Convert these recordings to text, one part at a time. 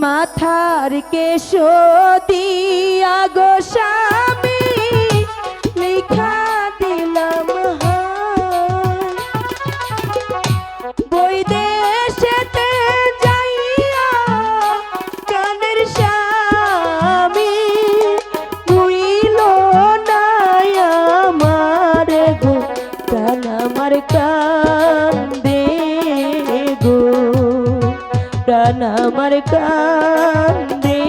মাথার কেশ দিয়া গো প্রাণ আমার কান্দে।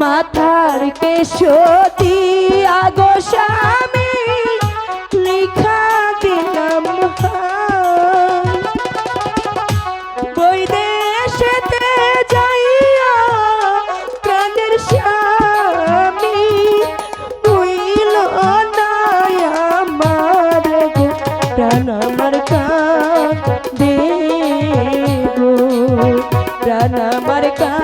মাথার কেশ দিয়া প্রাণ আমার কান্দে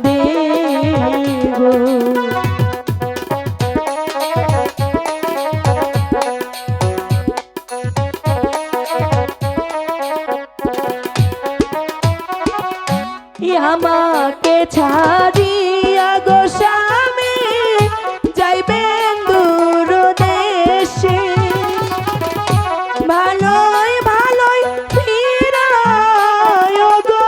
আমাকে ছাড়িয়া গো স্বামী যাইবেন দূর ভালোই ভালোই গো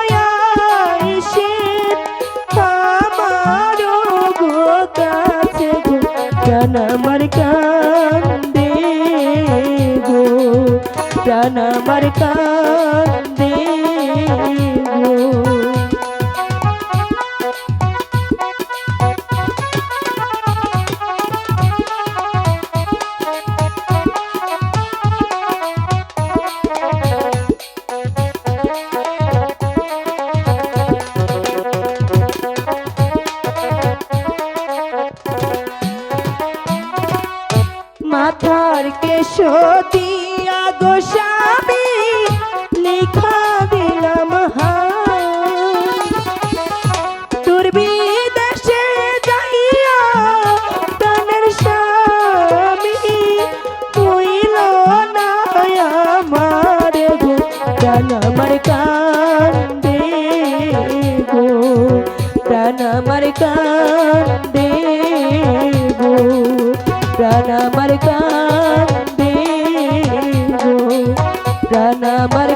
কাছে আমার কান্দে মাথার কেশ দিয়া গো স্বামী, লিখা দিলাম। তোর বিদেশে যাইয়া প্রাণের স্বামী হইল না আমার গো, প্রাণ আমার কান্দে প্রাণ আমার কান্দে গো প্রাণ আমার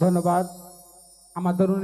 ধন্যবাদ। আমার তরুণ